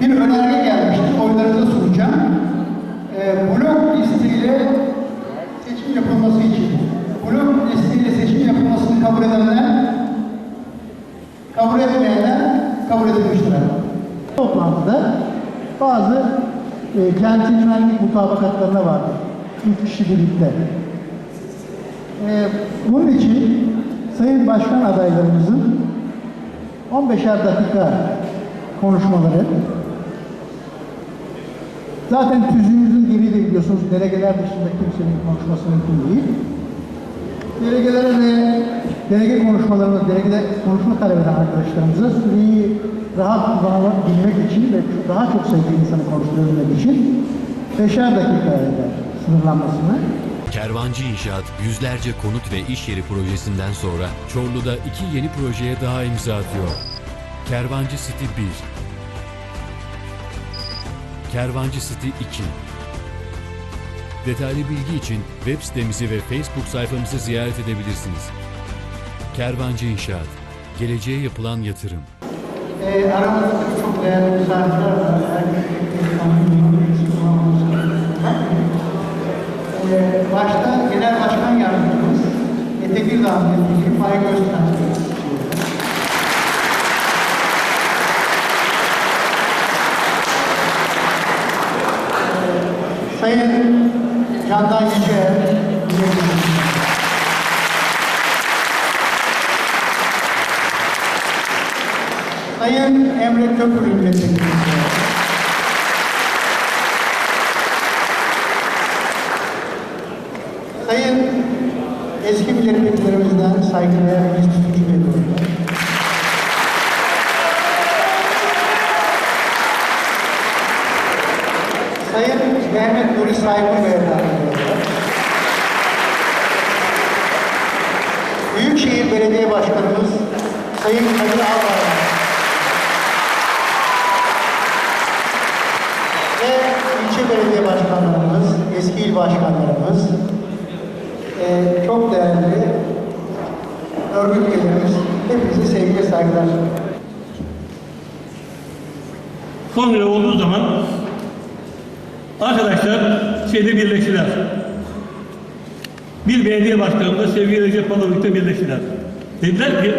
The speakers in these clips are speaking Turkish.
bir önerge gelmişti. Oylarınıza sunacağım. Ee, blok listeyle seçim yapılması için. Blok listeyle seçim yapılmasını kabul edenler, kabul etmeyenler kabul edilmiştir. Toplantıda bazı e, centilmenlik mutabakatlarına vardı. Üç kişi birlikte. Ee, bunun için Sayın Başkan adaylarımızın 15'er dakika konuşmaları zaten tüzüğümüzün gereği de biliyorsunuz delegeler dışında kimsenin konuşması mümkün değil. Delegelere ve delege konuşmalarında, delegede konuşma talep eden arkadaşlarımıza süreyi rahat kullanabilmek için ve daha çok sayıda insanı konuşturabilmek için 5'er dakika sınırlanmasını Kervancı İnşaat yüzlerce konut ve iş yeri projesinden sonra Çorlu'da iki yeni projeye daha imza atıyor. Kervancı City 1 Kervancı City 2 Detaylı bilgi için web sitemizi ve Facebook sayfamızı ziyaret edebilirsiniz. Kervancı İnşaat Geleceğe yapılan yatırım. E, aramızda çok değerli misafirler var. Her e, başta Genel Başkan Yardımcımız Mete Girdağ Milletvekili Faik Öztürk. Sayın Candan Yüce. Sayın Emre Köprü Milletvekili. Sayın eski milletvekillerimizden saygıdeğer Meclis Mehmet Nuri Saygın Bey'le. Büyükşehir Belediye Başkanımız Sayın Kadir Albayrak. Ve ilçe belediye başkanlarımız, eski il başkanlarımız, eee, çok değerli örgüt üyelerimiz, hepinize sevgi ve saygılar. Kongre olduğu zaman arkadaşlar şeyde birleştiler. Bir belediye başkanı da sevgili Recep Palavik'te birleştiler. Dediler ki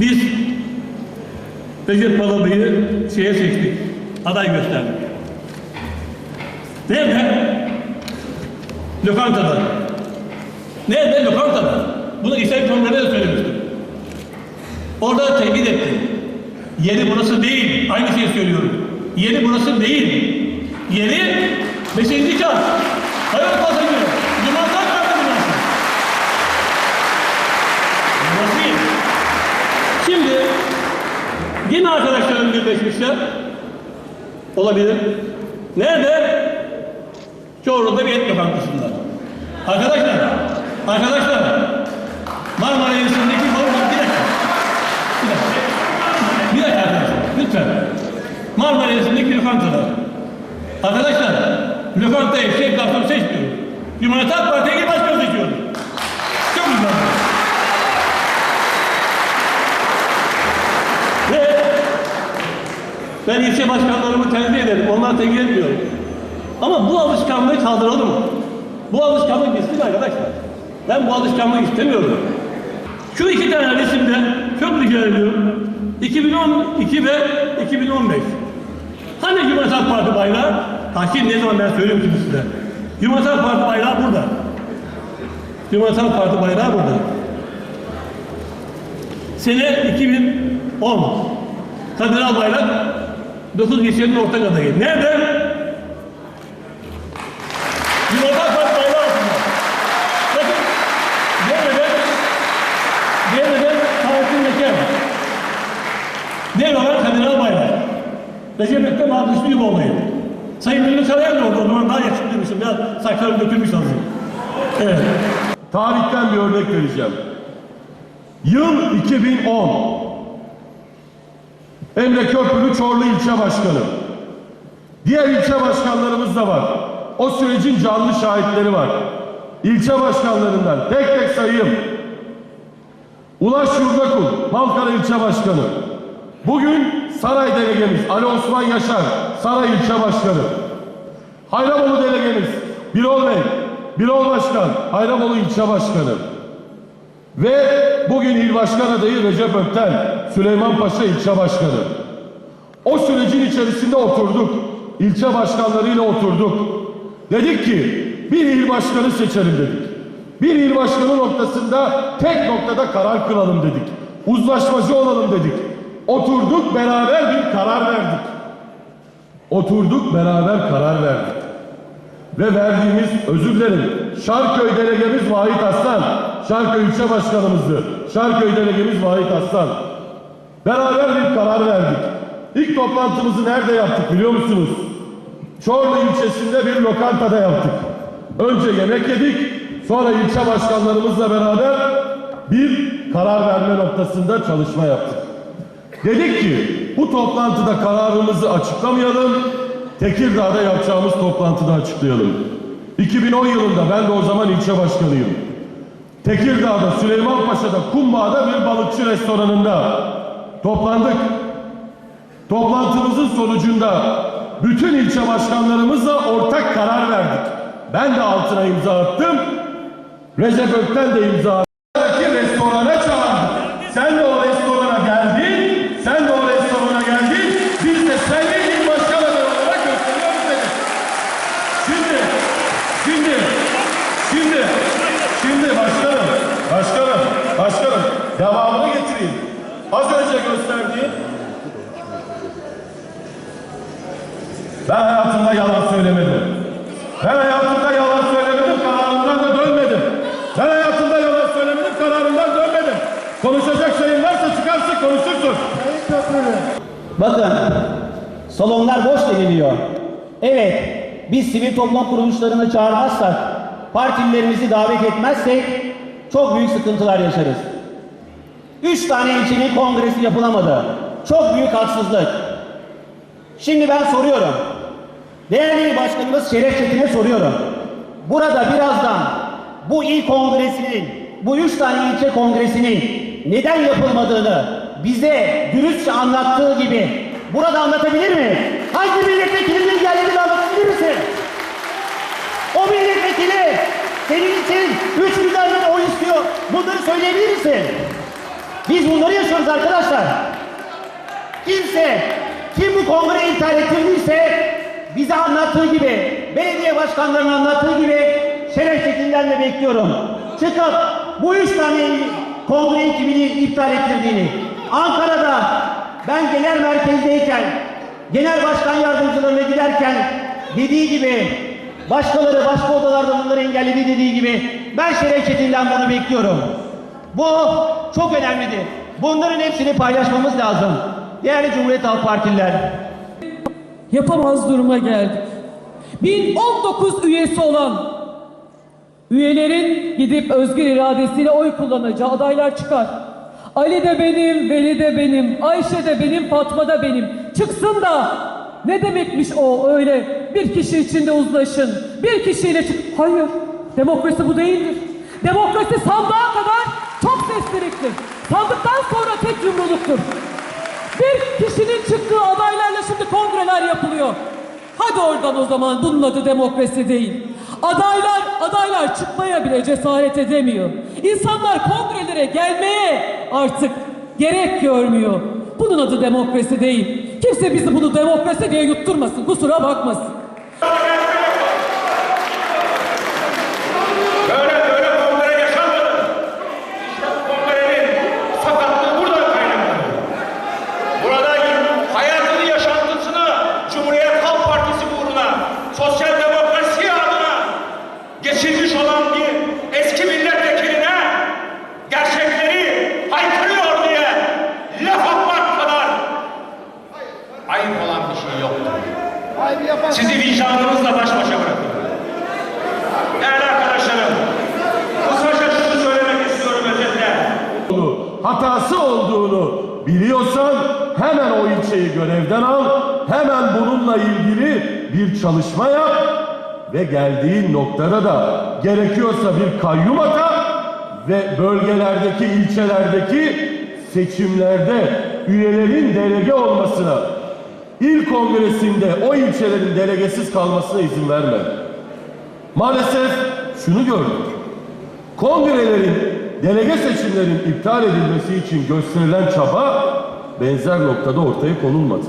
biz Recep Palavik'i şeye seçtik. Aday gösterdik. Nerede? Lokantada. Nerede? Lokantada. Bunu İslam Kongrede de söylemiştim. Orada tehdit etti. Yeri burası değil. Aynı şeyi söylüyorum. Yeri burası değil. Yeri beşinci kat. Hayır pasajı. Limandan kalktı binası. Burası. Şimdi yine arkadaşlarım birleşmişler. Olabilir. Nerede? Çorlu'da bir et lokantasında. Arkadaşlar, arkadaşlar, Marmara Yenisin'deki Marmara, bir dakika. Bir dakika. Bir dakika arkadaşlar, lütfen. Marmara Yenisin'deki lokantalar. Arkadaşlar, lokantayı, şey, garson seçmiyorum. Cumhuriyet Halk Parti'ye bir başkan seçiyorum. Çok güzel. Ve ben ilçe başkanlarımı tenzih ederim. Onları tenzih etmiyorum. Ama bu alışkanlığı kaldıralım. Bu alışkanlık bitsin arkadaşlar. Ben bu alışkanlığı istemiyorum. Şu iki tane resimde çok rica ediyorum. 2012 ve 2015. Hani Cumhuriyet Parti bayrağı? Şimdi ne zaman ben söyleyeyim şimdi size. Cumhuriyet Parti bayrağı burada. Cumhuriyet Parti bayrağı burada. Sene 2010. Kadir Albayrak 9 kişinin ortak adayı. Nerede? Cumhuriyet Halk Partisi bayrağı altında. Bakın. Nerede? Nerede? Saatin Mekan. Ne var? Kadir Albayrak. Recep Ekrem Adresi Yüboğlu'yu. Sayın Ünlü Karayan da oldu. O zaman daha yakışıklıymışım. Biraz saçlarım dökülmüş azıcık. Evet. Tarihten bir örnek vereceğim. Yıl 2010. Emre Köprülü Çorlu ilçe başkanı. Diğer ilçe başkanlarımız da var. O sürecin canlı şahitleri var. İlçe başkanlarından tek tek sayayım. Ulaş Yurdakul, Malkara ilçe başkanı. Bugün Saray Delegemiz Ali Osman Yaşar, Saray İlçe Başkanı. Hayramoğlu Delegemiz Birol Bey, Birol Başkan, Hayramoğlu İlçe Başkanı. Ve bugün il başkan adayı Recep Ökten, Süleymanpaşa ilçe başkanı. O sürecin içerisinde oturduk. İlçe başkanlarıyla oturduk. Dedik ki bir il başkanı seçelim dedik. Bir il başkanı noktasında tek noktada karar kılalım dedik. Uzlaşmacı olalım dedik. Oturduk beraber bir karar verdik. Oturduk beraber karar verdik. Ve verdiğimiz özür dilerim. Şarköy delegemiz Vahit Aslan. Şarköy ilçe başkanımızdı. Şarköy delegemiz Vahit Aslan. Beraber bir karar verdik. İlk toplantımızı nerede yaptık biliyor musunuz? Çorlu ilçesinde bir lokantada yaptık. Önce yemek yedik, sonra ilçe başkanlarımızla beraber bir karar verme noktasında çalışma yaptık. Dedik ki bu toplantıda kararımızı açıklamayalım, Tekirdağ'da yapacağımız toplantıda açıklayalım. 2010 yılında ben de o zaman ilçe başkanıyım. Tekirdağ'da, Süleymanpaşa'da, Kumbağa'da bir balıkçı restoranında toplandık. Toplantımızın sonucunda bütün ilçe başkanlarımızla ortak karar verdik. Ben de altına imza attım. Recep Ökten de imza attı. Ki restorana çağırdık. Sen de o restorana geldin. Sen de o restorana geldin. Biz de seni il başkan adayı olarak gösteriyoruz dedik. Şimdi, şimdi, şimdi, şimdi başkanım, başkanım, başkanım devamını getireyim. Az önce gösterdiğim Ben hayatımda yalan söylemedim. Ben hayatımda yalan söylemedim, kararımdan da dönmedim. Ben hayatımda yalan söylemedim, kararımdan dönmedim. Konuşacak şeyin varsa çıkarsın konuşursun. Bakın, salonlar boş deniliyor. Evet, biz sivil toplum kuruluşlarını çağırmazsak, partililerimizi davet etmezsek çok büyük sıkıntılar yaşarız. Üç tane ilçenin kongresi yapılamadı. Çok büyük haksızlık. Şimdi ben soruyorum. Değerli başkanımız Şeref Çetin'e soruyorum. Burada birazdan bu il kongresinin, bu üç tane ilçe kongresinin neden yapılmadığını bize dürüstçe anlattığı gibi burada anlatabilir mi? Hangi milletvekilinin geldiğini anlatabilir misin? O milletvekili senin için 3 milyar lira oy istiyor. Bunları söyleyebilir misin? Biz bunları yaşıyoruz arkadaşlar. Kimse, kim bu kongre iptal ettirdiyse bize anlattığı gibi, belediye başkanlarının anlattığı gibi Şeref Çetin'den de bekliyorum. Çıkıp bu üç tane kongre kimini iptal ettirdiğini, Ankara'da ben genel merkezdeyken, genel başkan yardımcılarına giderken dediği gibi başkaları başka odalarda bunları engelledi dediği gibi ben Şeref bunu bekliyorum. Bu çok önemlidir. Bunların hepsini paylaşmamız lazım. Değerli Cumhuriyet Halk Partililer, yapamaz duruma geldik. 1019 üyesi olan üyelerin gidip özgür iradesiyle oy kullanacağı adaylar çıkar. Ali de benim, Veli de benim, Ayşe de benim, Fatma da benim. Çıksın da ne demekmiş o öyle bir kişi içinde uzlaşın. Bir kişiyle çık. Hayır. Demokrasi bu değildir. Demokrasi sandığa kadar sesliliktir. Sandıktan sonra tek yumruluktur. Bir kişinin çıktığı adaylarla şimdi kongreler yapılıyor. Hadi oradan o zaman bunun adı demokrasi değil. Adaylar, adaylar çıkmaya bile cesaret edemiyor. İnsanlar kongrelere gelmeye artık gerek görmüyor. Bunun adı demokrasi değil. Kimse bizi bunu demokrasi diye yutturmasın, kusura bakmasın. Böyle böyle kongre yaşanmadı. İşte kongrenin sakatlığı buradan kaynaklanıyor. Burada hayatını, yaşantısını Cumhuriyet Halk Partisi uğruna, sosyal demokrasi adına geçirmiş olan bir eski milletvekiline gerçekleri haykırıyor diye laf atmak kadar ayıp olan bir şey yoktur. Vicdanınızla baş başa bırakıyorum. Değerli arkadaşlarım, kısaca şunu söylemek istiyorum özetle. hatası olduğunu biliyorsan hemen o ilçeyi görevden al, hemen bununla ilgili bir çalışma yap ve geldiğin noktada da gerekiyorsa bir kayyum ata ve bölgelerdeki, ilçelerdeki seçimlerde üyelerin delege olmasına, il kongresinde o ilçelerin delegesiz kalmasına izin verme. Maalesef şunu gördük. Kongrelerin, delege seçimlerin iptal edilmesi için gösterilen çaba benzer noktada ortaya konulmadı.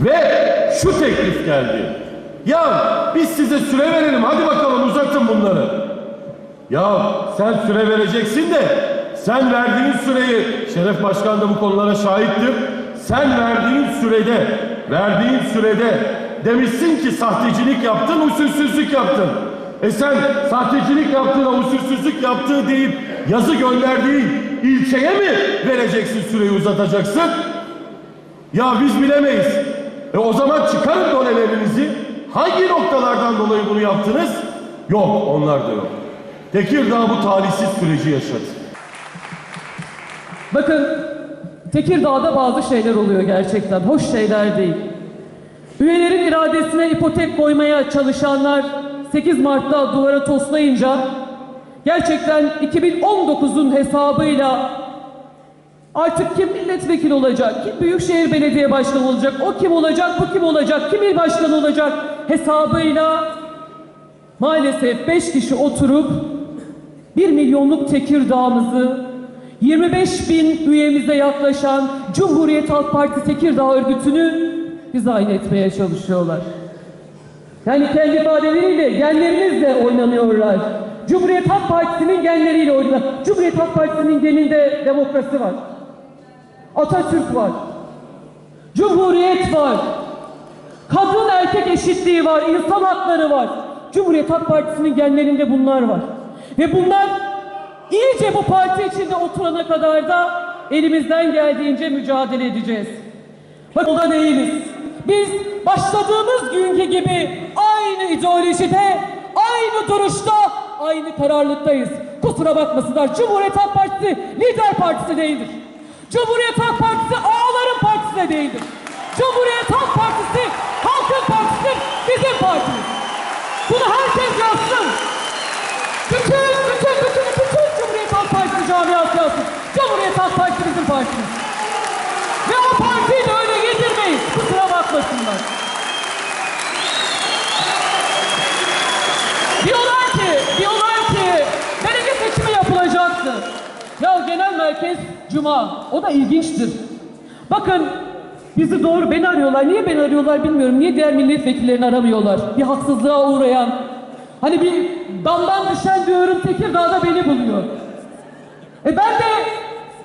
Ve şu teklif geldi. Ya biz size süre verelim hadi bakalım uzatın bunları. Ya sen süre vereceksin de sen verdiğin süreyi Şeref Başkan da bu konulara şahittir. Sen verdiğin sürede verdiğin sürede demişsin ki sahtecilik yaptın, usulsüzlük yaptın. E sen sahtecilik yaptığına usulsüzlük yaptığı deyip yazı gönderdiğin ilçeye mi vereceksin süreyi uzatacaksın? Ya biz bilemeyiz. E o zaman çıkarın donelerinizi. Hangi noktalardan dolayı bunu yaptınız? Yok, onlar da yok. Tekirdağ bu talihsiz süreci yaşadı. Bakın Tekirdağ'da bazı şeyler oluyor gerçekten. Hoş şeyler değil. Üyelerin iradesine ipotek koymaya çalışanlar 8 Mart'ta duvara toslayınca gerçekten 2019'un hesabıyla artık kim milletvekili olacak, kim büyükşehir belediye başkanı olacak, o kim olacak, bu kim olacak, kim il başkanı olacak hesabıyla maalesef 5 kişi oturup 1 milyonluk Tekirdağ'ımızı 25 bin üyemize yaklaşan Cumhuriyet Halk Partisi Tekirdağ örgütünü dizayn etmeye çalışıyorlar. Yani kendi ifadeleriyle genlerimizle oynanıyorlar. Cumhuriyet Halk Partisi'nin genleriyle oynuyorlar. Cumhuriyet Halk Partisi'nin geninde demokrasi var. Atatürk var. Cumhuriyet var. Kadın erkek eşitliği var, insan hakları var. Cumhuriyet Halk Partisi'nin genlerinde bunlar var. Ve bunlar iyice bu parti içinde oturana kadar da elimizden geldiğince mücadele edeceğiz. Bak o da değiliz. Biz başladığımız günkü gibi aynı ideolojide, aynı duruşta, aynı kararlılıktayız. Kusura bakmasınlar. Cumhuriyet Halk Partisi lider partisi değildir. Cumhuriyet Halk Partisi ağaların partisi de değildir. Cumhuriyet Halk Partisi halkın partisidir, bizim partimiz. Bunu herkes yazsın. Bütün Partisi camiası yazsın. Cumhuriyet Halk Partisi bizim partimiz. Ve o partiyi de öyle yedirmeyiz. Kusura bakmasınlar. Diyorlar ki, diyorlar ki delege seçimi yapılacaktı. Ya genel merkez cuma. O da ilginçtir. Bakın bizi doğru beni arıyorlar. Niye beni arıyorlar bilmiyorum. Niye diğer milletvekillerini aramıyorlar? Bir haksızlığa uğrayan. Hani bir damdan düşen diyorum Tekirdağ'da beni buluyor. E ben de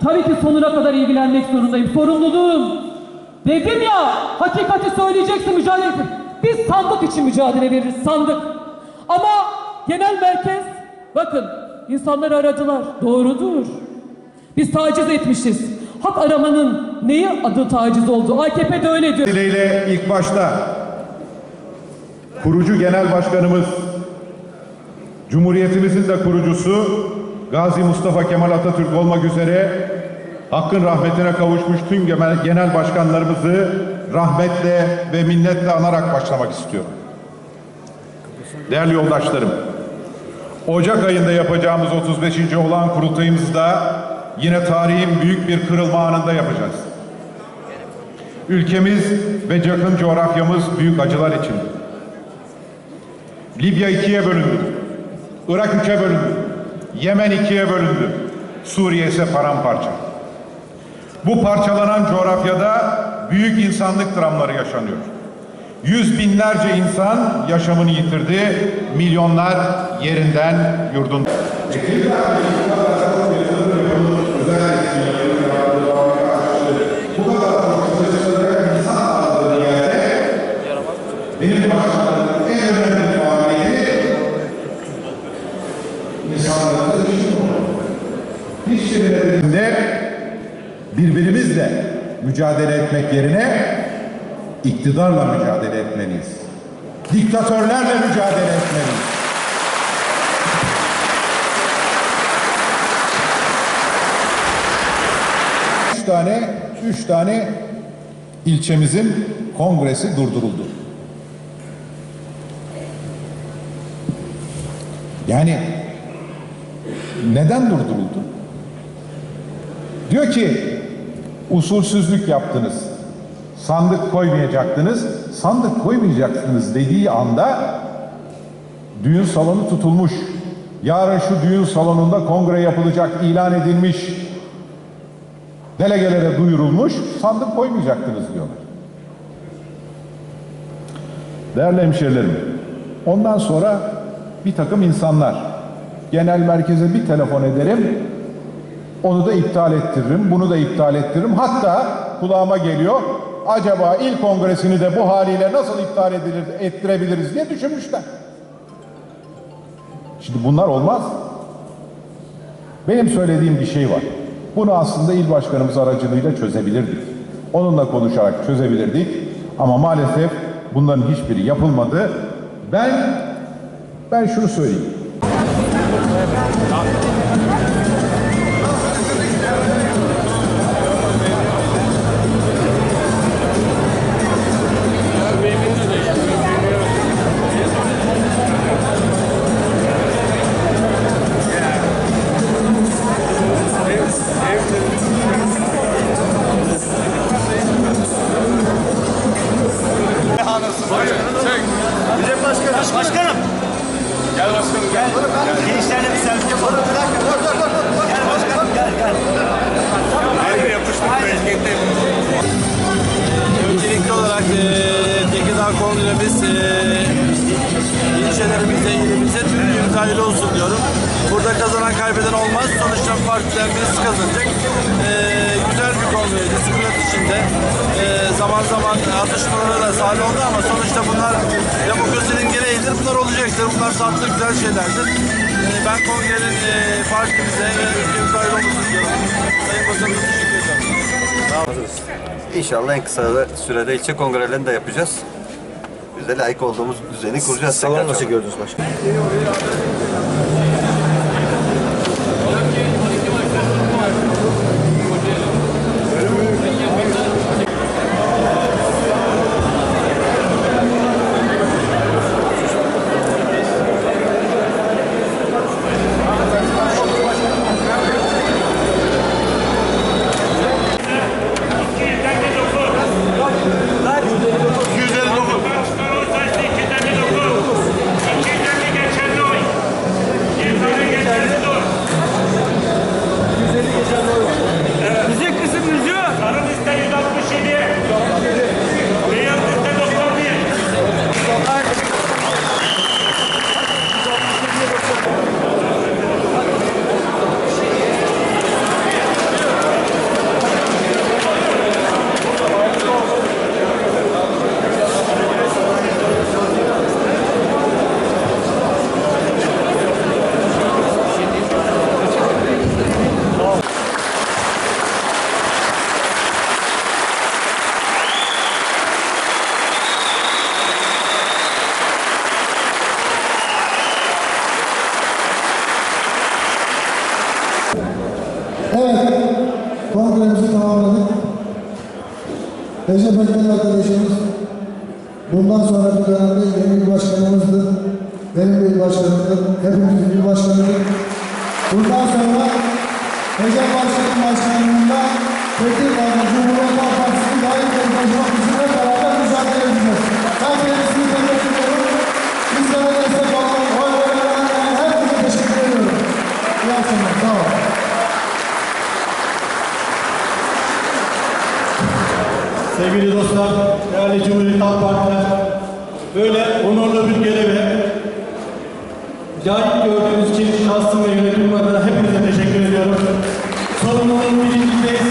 tabii ki sonuna kadar ilgilenmek zorundayım. Sorumluluğum. Dedim ya hakikati söyleyeceksin mücadele edin. Biz sandık için mücadele veririz sandık. Ama genel merkez bakın insanları aradılar. Doğrudur. Biz taciz etmişiz. Hak aramanın neyi adı taciz oldu? AKP de öyle diyor. Dileğiyle ilk başta kurucu genel başkanımız, Cumhuriyetimizin de kurucusu Gazi Mustafa Kemal Atatürk olmak üzere hakkın rahmetine kavuşmuş tüm genel, başkanlarımızı rahmetle ve minnetle anarak başlamak istiyorum. Değerli yoldaşlarım, Ocak ayında yapacağımız 35. olan kurultayımızda yine tarihin büyük bir kırılma anında yapacağız. Ülkemiz ve yakın coğrafyamız büyük acılar içinde. Libya ikiye bölündü. Irak üçe bölündü. Yemen ikiye bölündü. Suriye ise paramparça. Bu parçalanan coğrafyada büyük insanlık dramları yaşanıyor. Yüz binlerce insan yaşamını yitirdi, milyonlar yerinden yurdundan. İktidarla mücadele etmeliyiz. Diktatörlerle mücadele etmeliyiz. Üç tane, üç tane ilçemizin kongresi durduruldu. Yani neden durduruldu? Diyor ki usulsüzlük yaptınız. Sandık koymayacaktınız. Sandık koymayacaksınız dediği anda düğün salonu tutulmuş. Yarın şu düğün salonunda kongre yapılacak ilan edilmiş. Delegelere duyurulmuş. Sandık koymayacaktınız diyorlar. Değerli hemşehrilerim, ondan sonra bir takım insanlar genel merkeze bir telefon ederim, onu da iptal ettiririm, bunu da iptal ettiririm. Hatta kulağıma geliyor, acaba il kongresini de bu haliyle nasıl iptal edilir, ettirebiliriz diye düşünmüşler. Şimdi bunlar olmaz. Benim söylediğim bir şey var. Bunu aslında il başkanımız aracılığıyla çözebilirdik. Onunla konuşarak çözebilirdik. Ama maalesef bunların hiçbiri yapılmadı. Ben ben şunu söyleyeyim. Ben kongrenin e, partimize ve ülkemize hayırlı olsun diyorum. Sayın Bakanım'a teşekkür ederim. İnşallah en kısa sürede ilçe kongrelerini de yapacağız. Biz de layık olduğumuz düzeni kuracağız. Salonu nasıl gördünüz başkanım? Recep Ekmen arkadaşımız bundan sonraki dönemde yeni il başkanımızdır. Benim il başkanımdır. Hepimizin il başkanıdır. Bundan sonra Recep Başkan'ın başkanlığında Tekirdağ'da Cumhuriyet Halk Partisi'ni layık bir taşımak için hep beraber mücadele edeceğiz. Kendisini tebrik ediyorum. Bizlere destek olan, oy verenlerine hepinize teşekkür ediyorum. İyi akşamlar, sağ olun. Sevgili dostlar, değerli Cumhuriyet Halk Partiler, böyle onurlu bir göreve layık gördüğünüz için şahsım ve yönetimim adına hepinize teşekkür ediyorum. Sorumluluğun bilincindeyiz.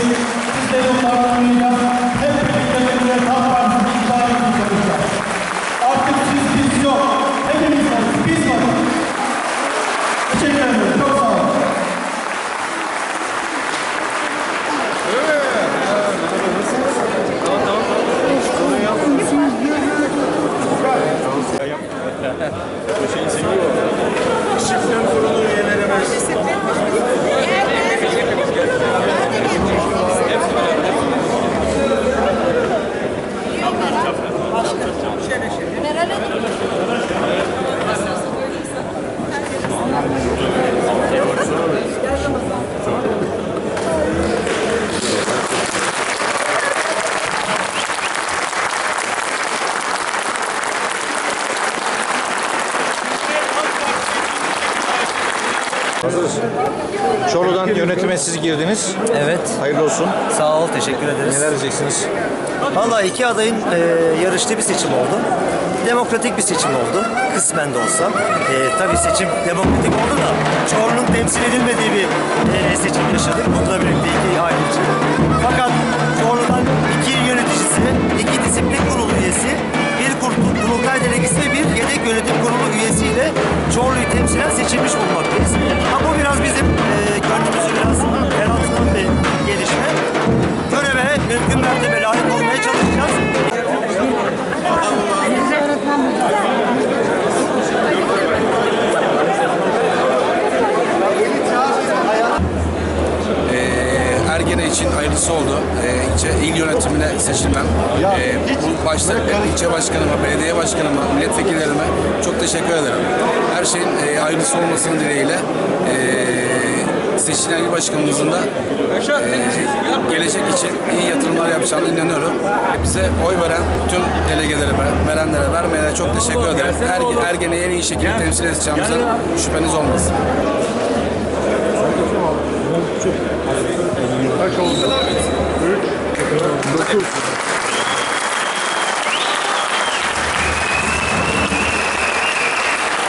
Hoje eles girdiniz. Evet. Hayırlı olsun. Sağ ol. Teşekkür ederiz. Neler diyeceksiniz? Vallahi iki adayın e, yarıştığı bir seçim oldu. Demokratik bir seçim oldu. Kısmen de olsa. E, tabii seçim demokratik oldu da Çorlu'nun temsil edilmediği bir e, seçim yaşadık. Bununla birlikte iki aile için. Fakat Çorlu'dan iki yöneticisi, iki disiplin kurulu üyesi, bir kur- kurultay delegesi ve bir yedek yönetim kurulu üyesiyle Çorlu'yu temsilen seçilmiş bulunmaktayız. Ha, bu biraz bizim e, gönlümüzü mümkün mertebe layık olmaya çalışacağız. Ee, Ergene için hayırlısı oldu. Ee, ilçe, il yönetimine seçilmem. Ee, bu başta ilçe başkanıma, belediye başkanıma, milletvekillerime çok teşekkür ederim. Her şeyin e, hayırlısı olmasını dileğiyle e, seçilen il başkanımızın da e, gelecek için iyi yatırımlar yapacağına inanıyorum. Bize oy veren tüm delegelere, verenlere, vermeyenlere çok teşekkür ederim. Er, Ergene'yi en iyi şekilde temsil edeceğimizden şüpheniz olmasın. Kaç oldu? 3, 9,